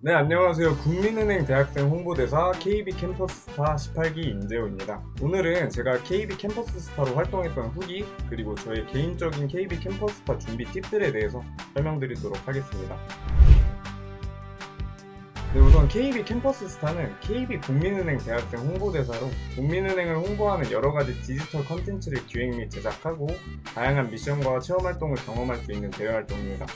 네, 안녕하세요. 국민은행 대학생 홍보대사 KB 캠퍼스스타 18기 임재호입니다. 오늘은 제가 KB 캠퍼스스타로 활동했던 후기, 그리고 저의 개인적인 KB 캠퍼스스타 준비 팁들에 대해서 설명드리도록 하겠습니다. 네, 우선 KB 캠퍼스스타는 KB 국민은행 대학생 홍보대사로 국민은행을 홍보하는 여러 가지 디지털 컨텐츠를 기획 및 제작하고 다양한 미션과 체험 활동을 경험할 수 있는 대외 활동입니다.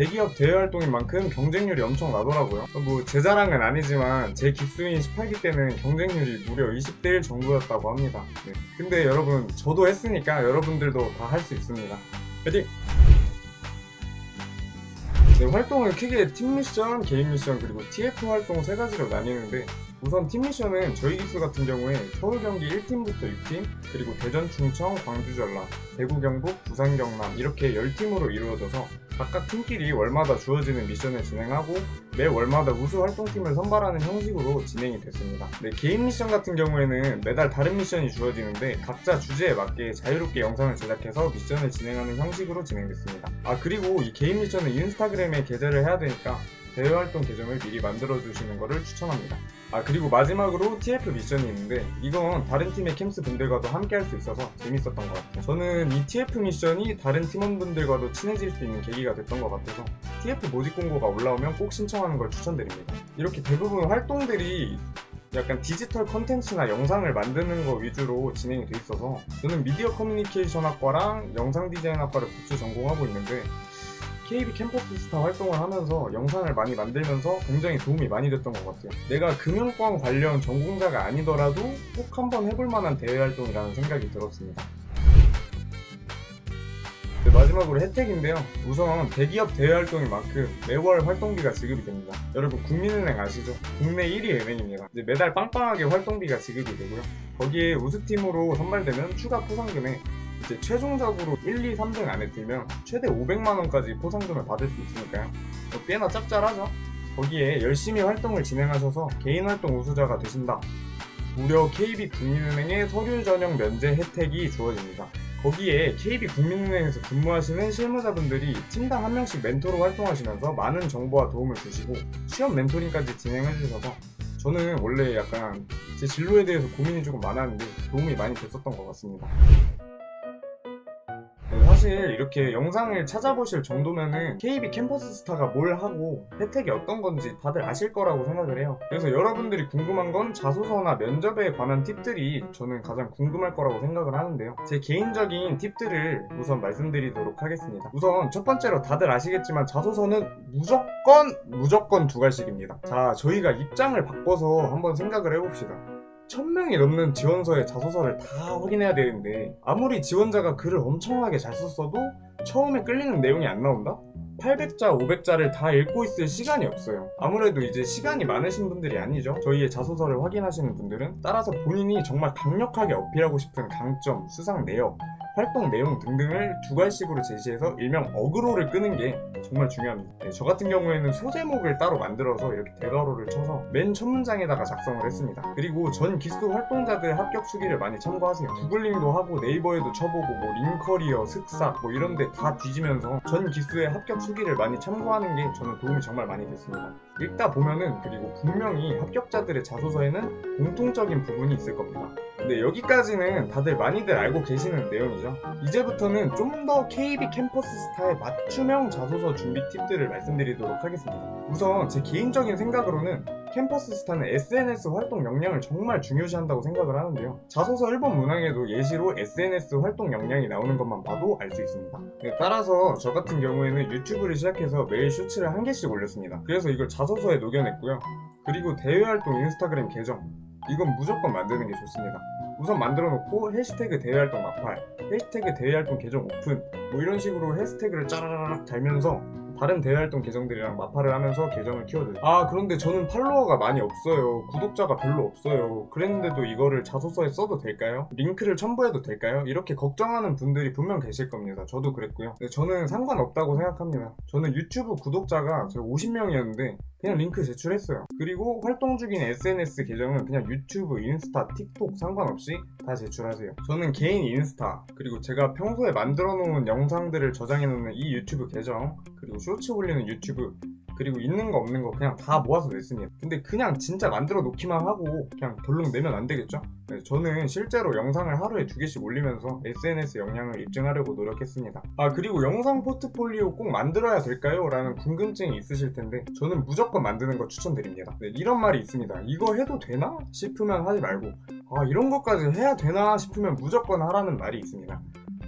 대기업 대외 활동인 만큼 경쟁률이 엄청 나더라고요. 뭐 제 자랑은 아니지만 제 기수인 18기 때는 경쟁률이 무려 20대 1 정도였다고 합니다. 네. 근데 여러분 저도 했으니까 여러분들도 다 할 수 있습니다. 파이팅! 네, 활동을 크게 팀 미션, 개인 미션 그리고 TF 활동 세 가지로 나뉘는데 우선 팀 미션은 저희 기수 같은 경우에 서울 경기 1팀부터 6팀 그리고 대전 충청 광주 전남 대구 경북 부산 경남 이렇게 10팀으로 이루어져서 각각 팀끼리 월마다 주어지는 미션을 진행하고 매 월마다 우수 활동팀을 선발하는 형식으로 진행이 됐습니다. 네, 개인 미션 같은 경우에는 매달 다른 미션이 주어지는데 각자 주제에 맞게 자유롭게 영상을 제작해서 미션을 진행하는 형식으로 진행됐습니다. 아 그리고 이 개인 미션은 인스타그램에 게재를 해야 되니까 대외 활동 계정을 미리 만들어 주시는 것을 추천합니다. 아 그리고 마지막으로 TF 미션이 있는데 이건 다른 팀의 캠스 분들과도 함께 할 수 있어서 재밌었던 것 같아요. 저는 이 TF 미션이 다른 팀원분들과도 친해질 수 있는 계기가 됐던 것 같아서 TF 모집 공고가 올라오면 꼭 신청하는 걸 추천드립니다. 이렇게 대부분 활동들이 약간 디지털 컨텐츠나 영상을 만드는 거 위주로 진행이 돼 있어서 저는 미디어 커뮤니케이션 학과랑 영상 디자인 학과를 복수 전공하고 있는데 KB 캠퍼스 스타 활동을 하면서 영상을 많이 만들면서 굉장히 도움이 많이 됐던 것 같아요. 내가 금융권 관련 전공자가 아니더라도 꼭 한번 해볼 만한 대외 활동이라는 생각이 들었습니다. 네, 마지막으로 혜택인데요. 우선 대기업 대외 활동인 만큼 매월 활동비가 지급이 됩니다. 여러분 국민은행 아시죠? 국내 1위 은행입니다. 매달 빵빵하게 활동비가 지급이 되고요. 거기에 우수팀으로 선발되면 추가 포상금에 이제 최종적으로 1, 2, 3등 안에 들면 최대 500만 원까지 포상금을 받을 수 있으니까요. 뭐 꽤나 짭짤하죠? 거기에 열심히 활동을 진행하셔서 개인 활동 우수자가 되신다. 무려 KB 국민은행의 서류 전형 면제 혜택이 주어집니다. 거기에 KB 국민은행에서 근무하시는 실무자분들이 팀당 한 명씩 멘토로 활동하시면서 많은 정보와 도움을 주시고 시험 멘토링까지 진행해 주셔서 저는 원래 약간 제 진로에 대해서 고민이 조금 많았는데 도움이 많이 됐었던 것 같습니다. 네, 사실 이렇게 영상을 찾아보실 정도면은 KB 캠퍼스 스타가 뭘 하고 혜택이 어떤 건지 다들 아실 거라고 생각을 해요. 그래서 여러분들이 궁금한 건 자소서나 면접에 관한 팁들이 저는 가장 궁금할 거라고 생각을 하는데요. 제 개인적인 팁들을 우선 말씀드리도록 하겠습니다. 우선 첫 번째로 다들 아시겠지만 자소서는 무조건 무조건 두 갈씩입니다. 자, 저희가 입장을 바꿔서 한번 생각을 해봅시다. 1000명이 넘는 지원서의 자소서를 다 확인해야 되는데 아무리 지원자가 글을 엄청나게 잘 썼어도 처음에 끌리는 내용이 안 나온다? 800자, 500자를 다 읽고 있을 시간이 없어요. 아무래도 이제 시간이 많으신 분들이 아니죠. 저희의 자소서를 확인하시는 분들은 따라서 본인이 정말 강력하게 어필하고 싶은 강점, 수상 내역, 활동 내용 등등을 두 갈씩으로 제시해서 일명 어그로를 끄는 게 정말 중요합니다. 네, 저 같은 경우에는 소제목을 따로 만들어서 이렇게 대괄호를 쳐서 맨 첫 문장에다가 작성을 했습니다. 그리고 전 기수 활동자들 합격 수기를 많이 참고하세요. 구글링도 하고 네이버에도 쳐보고 뭐 링커리어, 슥싹 뭐 이런 데 다 뒤지면서 전 기수의 합격 수기를 많이 참고하는 게 저는 도움이 정말 많이 됐습니다. 읽다 보면은 그리고 분명히 합격자들의 자소서에는 공통적인 부분이 있을 겁니다. 근데 여기까지는 다들 많이들 알고 계시는 내용이죠. 이제부터는 좀 더 KB 캠퍼스 스타의 맞춤형 자소서 준비 팁들을 말씀드리도록 하겠습니다. 우선 제 개인적인 생각으로는 캠퍼스 스타는 SNS 활동 역량을 정말 중요시한다고 생각을 하는데요. 자소서 1번 문항에도 예시로 SNS 활동 역량이 나오는 것만 봐도 알 수 있습니다. 네, 따라서 저 같은 경우에는 유튜브를 시작해서 매일 쇼츠를 한 개씩 올렸습니다. 그래서 이걸 자소서에 녹여냈고요. 그리고 대외 활동 인스타그램 계정 이건 무조건 만드는 게 좋습니다. 우선 만들어 놓고 해시태그 대외활동 마팔, 해시태그 대외활동 계정 오픈 뭐 이런 식으로 해시태그를 짜라락 달면서 다른 대외활동 계정들이랑 마팔을 하면서 계정을 키워줘요. 아 그런데 저는 팔로워가 많이 없어요. 구독자가 별로 없어요. 그랬는데도 이거를 자소서에 써도 될까요? 링크를 첨부해도 될까요? 이렇게 걱정하는 분들이 분명 계실 겁니다. 저도 그랬고요. 저는 상관없다고 생각합니다. 저는 유튜브 구독자가 50명이었는데 그냥 링크 제출했어요. 그리고 활동 중인 SNS 계정은 그냥 유튜브, 인스타, 틱톡 상관없이 다 제출하세요. 저는 개인 인스타, 그리고 제가 평소에 만들어 놓은 영상들을 저장해 놓는 이 유튜브 계정, 그리고 쇼츠 올리는 유튜브, 그리고 있는 거 없는 거 그냥 다 모아서 냈습니다. 근데 그냥 진짜 만들어 놓기만 하고 그냥 덜렁 내면 안 되겠죠? 네, 저는 실제로 영상을 하루에 두 개씩 올리면서 SNS 영향을 입증하려고 노력했습니다. 아 그리고 영상 포트폴리오 꼭 만들어야 될까요? 라는 궁금증이 있으실 텐데 저는 무조건 만드는 거 추천드립니다. 네, 이런 말이 있습니다. 이거 해도 되나? 싶으면 하지 말고 아 이런 것까지 해야 되나 싶으면 무조건 하라는 말이 있습니다.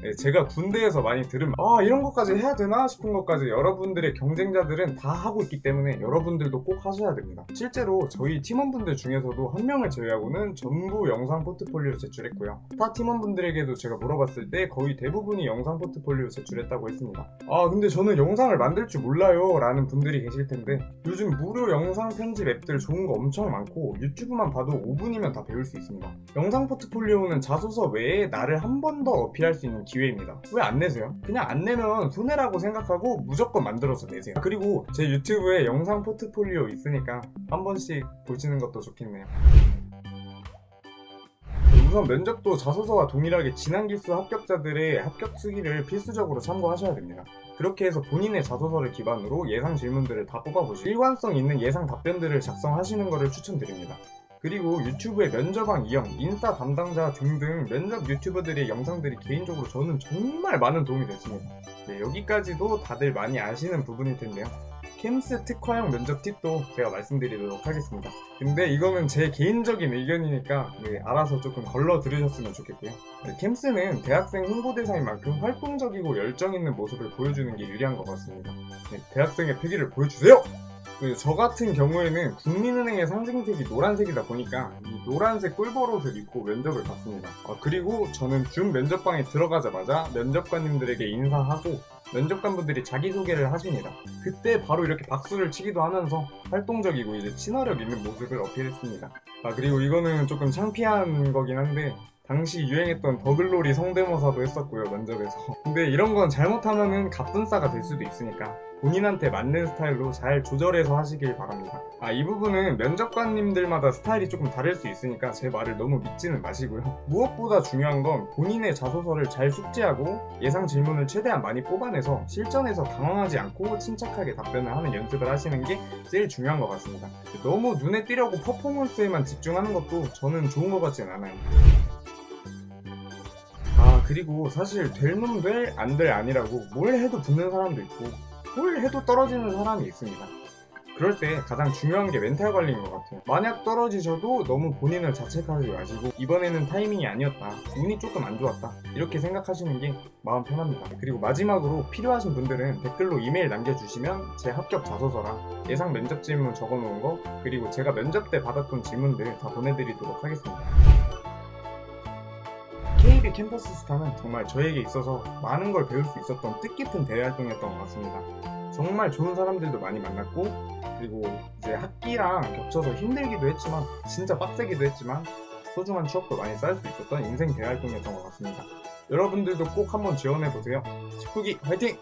네, 제가 군대에서 많이 들은 아 이런 것까지 해야 되나 싶은 것까지 여러분들의 경쟁자들은 다 하고 있기 때문에 여러분들도 꼭 하셔야 됩니다. 실제로 저희 팀원분들 중에서도 한 명을 제외하고는 전부 영상 포트폴리오 제출했고요. 타 팀원분들에게도 제가 물어봤을 때 거의 대부분이 영상 포트폴리오 제출했다고 했습니다. 아 근데 저는 영상을 만들 줄 몰라요 라는 분들이 계실 텐데 요즘 무료 영상 편집 앱들 좋은 거 엄청 많고 유튜브만 봐도 5분이면 다 배울 수 있습니다. 영상 포트폴리오는 자소서 외에 나를 한 번 더 어필할 수 있는 기회입니다. 왜 안 내세요? 그냥 안 내면 손해라고 생각하고 무조건 만들어서 내세요. 그리고 제 유튜브에 영상 포트폴리오 있으니까 한 번씩 보시는 것도 좋겠네요. 우선 면접도 자소서와 동일하게 진한 기수 합격자들의 합격 수기를 필수적으로 참고하셔야 됩니다. 그렇게 해서 본인의 자소서를 기반으로 예상 질문들을 다 뽑아보시고 일관성 있는 예상 답변들을 작성하시는 것을 추천드립니다. 그리고 유튜브의 면접왕 이영, 인싸 담당자 등등 면접 유튜버들의 영상들이 개인적으로 저는 정말 많은 도움이 됐습니다. 네, 여기까지도 다들 많이 아시는 부분일 텐데요. 캠스 특화형 면접 팁도 제가 말씀드리도록 하겠습니다. 근데 이거는 제 개인적인 의견이니까 네, 알아서 조금 걸러 들으셨으면 좋겠고요. 네, 캠스는 대학생 홍보대사인 만큼 활동적이고 열정 있는 모습을 보여주는 게 유리한 것 같습니다. 네, 대학생의 패기를 보여주세요! 그 저 같은 경우에는 국민은행의 상징색이 노란색이다 보니까 이 노란색 꿀버옷을 입고 면접을 봤습니다. 아, 그리고 저는 준 면접방에 들어가자마자 면접관님들에게 인사하고 면접관분들이 자기소개를 하십니다. 그때 바로 이렇게 박수를 치기도 하면서 활동적이고 이제 친화력 있는 모습을 어필했습니다. 아 그리고 이거는 조금 창피한 거긴 한데 당시 유행했던 더글로리 성대모사도 했었고요 면접에서 근데 이런 건 잘못하면은 갑분싸가 될 수도 있으니까 본인한테 맞는 스타일로 잘 조절해서 하시길 바랍니다. 아 이 부분은 면접관님들마다 스타일이 조금 다를 수 있으니까 제 말을 너무 믿지는 마시고요. 무엇보다 중요한 건 본인의 자소서를 잘 숙지하고 예상 질문을 최대한 많이 뽑아내서 실전에서 당황하지 않고 침착하게 답변을 하는 연습을 하시는 게 제일 중요한 것 같습니다. 너무 눈에 띄려고 퍼포먼스에만 집중하는 것도 저는 좋은 것 같진 않아요. 아 그리고 사실 될 놈 될 안 될 아니라고 뭘 해도 붙는 사람도 있고 뭘 해도 떨어지는 사람이 있습니다. 그럴 때 가장 중요한 게 멘탈 관리인 것 같아요. 만약 떨어지셔도 너무 본인을 자책하지 마시고 이번에는 타이밍이 아니었다. 운이 조금 안 좋았다. 이렇게 생각하시는 게 마음 편합니다. 그리고 마지막으로 필요하신 분들은 댓글로 이메일 남겨주시면 제 합격 자소서랑 예상 면접 질문 적어놓은 거 그리고 제가 면접 때 받았던 질문들 다 보내드리도록 하겠습니다 KB 캠퍼스 스타는 정말 저에게 있어서 많은 걸 배울 수 있었던 뜻깊은 대외 활동이었던 것 같습니다. 정말 좋은 사람들도 많이 만났고 그리고 이제 학기랑 겹쳐서 힘들기도 했지만 진짜 빡세기도 했지만 소중한 추억도 많이 쌓을 수 있었던 인생 대외 활동이었던 것 같습니다. 여러분들도 꼭 한번 지원해 보세요. 19기 화이팅!